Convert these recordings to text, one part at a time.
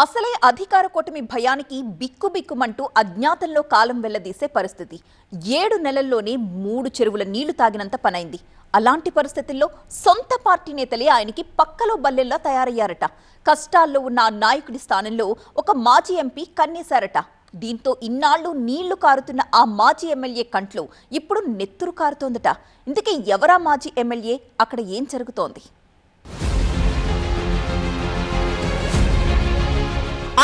అసలే అధికార కూటమి భయానికి బిక్కుబిక్కుమంటూ అజ్ఞాతంలో కాలం వెళ్ళదీసే పరిస్థితి. ఏడు నెలల్లోనే మూడు చెరువుల నీళ్ళు తాగినంత పనైంది. అలాంటి పరిస్థితుల్లో సొంత పార్టీ నేతలే ఆయనకి పక్కలో బల్లెల్లా తయారయ్యారట. కష్టాల్లో ఉన్న ఆ నాయకుడి స్థానంలో ఒక మాజీ ఎంపీ కన్నేశారట. దీంతో ఇన్నాళ్ళు నీళ్ళు కారుతున్న ఆ మాజీ ఎమ్మెల్యే కంట్లో ఇప్పుడు నెత్తురు కారుతోందట. ఇందుకే ఎవరా మాజీ ఎమ్మెల్యే? అక్కడ ఏం జరుగుతోంది?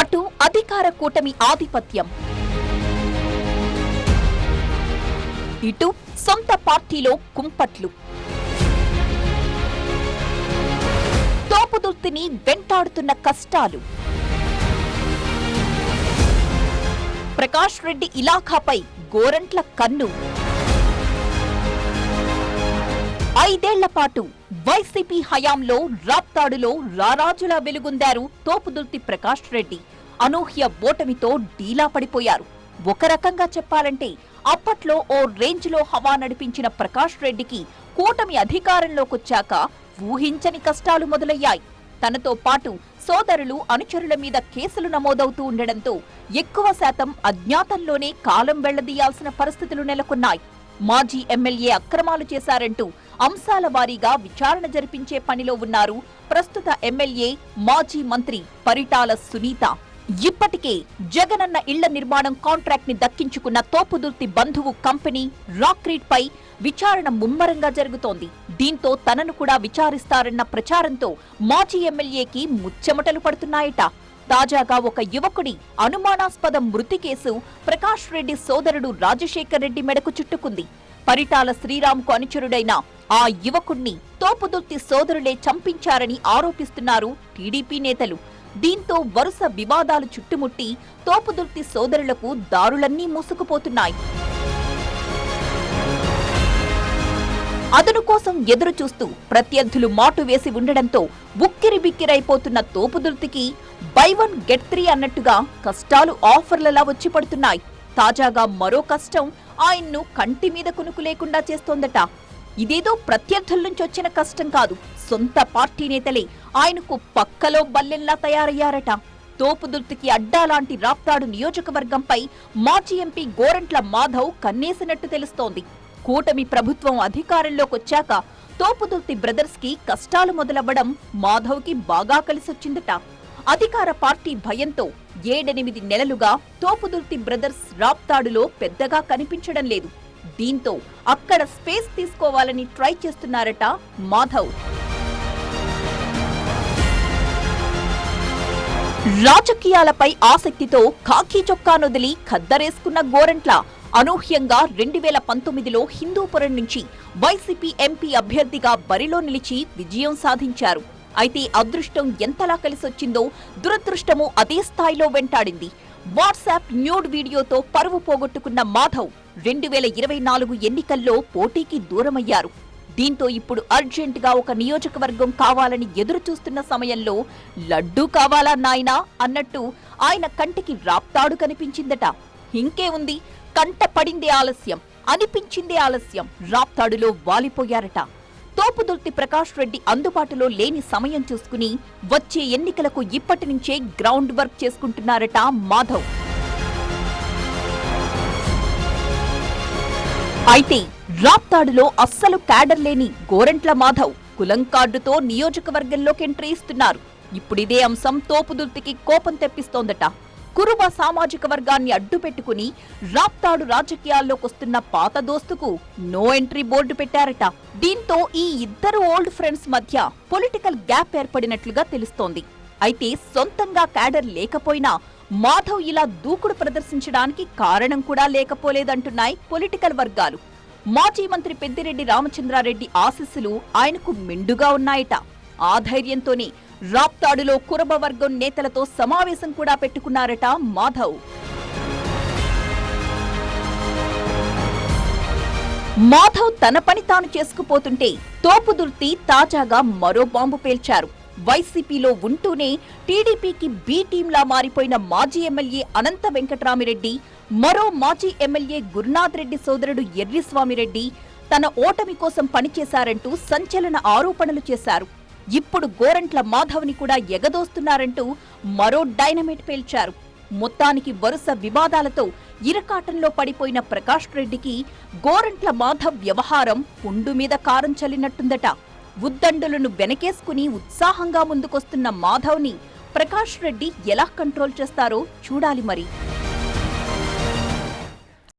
అటు అధికార కూటమి ఆధిపత్యం. ఇటు సొంత పార్టీలో కుంపట్లు. తోపుదుర్తిని వెంటాడుతున్న కష్టాలు. ప్రకాష్ రెడ్డి ఇలాఖాపై గోరంట్ల కన్ను. ఐదేళ్ళ పాటు వైసీపీ హయాంలో రాప్తాడులో రారాజులా వెలుగొందారు తోపుదుర్తి ప్రకాష్ రెడ్డి. అనూహ్య ఓటమితో డీలా పడిపోయారు. ఒక రకంగా చెప్పాలంటే అప్పట్లో ఓ రేంజ్లో హవా నడిపించిన ప్రకాష్ రెడ్డికి కూటమి అధికారంలోకొచ్చాక ఊహించని కష్టాలు మొదలయ్యాయి. తనతో పాటు సోదరులు అనుచరుల మీద కేసులు నమోదవుతూ ఉండడంతో ఎక్కువ శాతం అజ్ఞాతంలోనే కాలం వెళ్ళదీయాల్సిన పరిస్థితులు నెలకొన్నాయి. మాజీ ఎమ్మెల్యే అక్రమాలు చేశారంటూ అంశాల వారీగా విచారణ జరిపించే పనిలో ఉన్నారు ప్రస్తుత ఎమ్మెల్యే మాజీ మంత్రి పరిటాల సునీత. ఇప్పటికే జగనన్న ఇళ్ళ నిర్మాణం కాంట్రాక్ట్ని దక్కించుకున్న తోపుదుర్తి బంధువు కంపెనీ రాక్రీట్ పై విచారణ ముమ్మరంగా జరుగుతోంది. దీంతో తనను కూడా విచారిస్తారన్న ప్రచారంతో మాజీ ఎమ్మెల్యేకి ముచ్చెమటలు పడుతున్నాయట. తాజాగా ఒక యువకుడి అనుమానాస్పద మృతి కేసు ప్రకాష్ రెడ్డి సోదరుడు రాజశేఖర్ రెడ్డి మెడకు చుట్టుకుంది. పరిటాల శ్రీరామ్కు అనుచరుడైన ఆ యువకుణ్ణి తోపుదుర్తి సోదరులే చంపించారని ఆరోపిస్తున్నారు టీడీపీ నేతలు. దీంతో వరుస వివాదాలు చుట్టుముట్టి తోపుదుర్తి సోదరులకు దారులన్నీ మూసుకుపోతున్నాయి. అతను కోసం ఎదురు చూస్తూ ప్రత్యర్థులు మాటు వేసి ఉండడంతో ఉక్కిరి బిక్కిరైపోతున్న తోపుదుర్తికి బై వన్ గెట్ త్రీ అన్నట్టుగా కష్టాలు ఆఫర్లలా వచ్చి పడుతున్నాయి. తాజాగా మరో కష్టం ఆయన్ను కంటి మీద కునుకు లేకుండా చేస్తోందట. ఇదేదో ప్రత్యర్థుల నుంచి వచ్చిన కష్టం కాదు. సొంత పార్టీ నేతలే ఆయనకు పక్కలో బల్లెల్లా తయారయ్యారట. తోపుదుర్తికి అడ్డాలాంటి రాప్తాడు నియోజకవర్గంపై మాజీ ఎంపీ గోరంట్ల మాధవ్ కన్నేసినట్టు తెలుస్తోంది. కూటమి ప్రభుత్వం అధికారంలోకొచ్చాక తోపుదుర్తి బ్రదర్స్కి కష్టాలు మొదలవ్వడం మాధవ్కి బాగా కలిసొచ్చిందట. అధికార పార్టీ భయంతో ఏడెనిమిది నెలలుగా తోపుదుర్తి బ్రదర్స్ రాప్తాడులో పెద్దగా కనిపించడం లేదు. దీంతో అక్కడ స్పేస్ తీసుకోవాలని ట్రై చేస్తున్నారట మాధవ్. రాజకీయాలపై ఆసక్తితో ఖాకీ చొక్కానొదిలి ఖద్దరేసుకున్న గోరంట్ల అనూహ్యంగా రెండు వేల పంతొమ్మిదిలో హిందూపురం నుంచి వైసీపీ ఎంపీ అభ్యర్థిగా బరిలో నిలిచి విజయం సాధించారు. అయితే అదృష్టం ఎంతలా కలిసొచ్చిందో దురదృష్టము అదే స్థాయిలో వెంటాడింది. వాట్సాప్ న్యూడ్ వీడియోతో పరువు పోగొట్టుకున్న మాధవ్ రెండు వేల ఇరవై నాలుగు ఎన్నికల్లో పోటీకి దూరమయ్యారు. దీంతో ఇప్పుడు అర్జెంటుగా ఒక నియోజకవర్గం కావాలని ఎదురు చూస్తున్న సమయంలో లడ్డూ కావాలా నాయనా? అన్నట్టు ఆయన కంటికి రాప్తాడు కనిపించిందట. ఇంకే ఉంది కంట పడిందే ఆలస్యం అనిపించిందే ఆలస్యం. రాప్తాడులో వాలిపోయారట. తోపుదుర్తి ప్రకాష్ రెడ్డి అందుబాటులో లేని సమయం చూసుకుని వచ్చే ఎన్నికలకు ఇప్పటి నుంచే గ్రౌండ్ వర్క్ చేసుకుంటున్నారట మాధవ్. అయితే రాప్తాడులో అస్సలు క్యాడర్ లేని గోరంట్ల మాధవ్ కులం కార్డుతో నియోజకవర్గంలోకి ఎంట్రీ ఇస్తున్నారు. ఇప్పుడిదే అంశం తోపుదుర్తికి కోపం తెప్పిస్తోందట. కురుబ సామాజిక వర్గాన్ని అడ్డుపెట్టుకుని రాప్తాడు రాజకీయాల్లోకొస్తున్న పాత దోస్తుకు నో ఎంట్రీ బోర్డు పెట్టారట. దీంతో ఈ ఇద్దరు ఓల్డ్ ఫ్రెండ్స్ మధ్య పొలిటికల్ గ్యాప్ ఏర్పడినట్లుగా తెలుస్తోంది. అయితే సొంతంగా క్యాడర్ లేకపోయినా మాధవ్ ఇలా దూకుడు ప్రదర్శించడానికి కారణం కూడా లేకపోలేదంటున్నాయి పొలిటికల్ వర్గాలు. మాజీ మంత్రి పెద్దిరెడ్డి రామచంద్రారెడ్డి ఆశీస్సులు ఆయనకు మెండుగా ఉన్నాయట. ఆ ధైర్యంతోనే రాప్తాడులో కురబ వర్గం నేతలతో సమావేశం కూడా పెట్టుకున్నారట మాధవ్. మాధవ్ తన పని తాను చేసుకుపోతుంటే తోపుదుర్తి తాజాగా మరో బాంబు పేల్చారు. వైసీపీలో ఉంటూనే టీడీపీకి బి టీంలా మారిపోయిన మాజీ ఎమ్మెల్యే అనంత వెంకటరామిరెడ్డి మరో మాజీ ఎమ్మెల్యే గురునాథ్ రెడ్డి సోదరుడు ఎర్రిస్వామిరెడ్డి తన ఓటమి కోసం పనిచేశారంటూ సంచలన ఆరోపణలు చేశారు. ఇప్పుడు గోరంట్ల మాధవ్ని కూడా ఎగదోస్తున్నారంటూ మరో డైనమైట్ పేల్చారు. మొత్తానికి వరుస వివాదాలతో ఇరకాటంలో పడిపోయిన ప్రకాష్ రెడ్డికి గోరంట్ల మాధవ్ వ్యవహారం పుండు మీద కారం చల్లినట్టుందట. ఉద్దండులను వెనకేసుకుని ఉత్సాహంగా ముందుకొస్తున్న మాధవ్ని ప్రకాష్ రెడ్డి ఎలా కంట్రోల్ చేస్తారో చూడాలి మరి.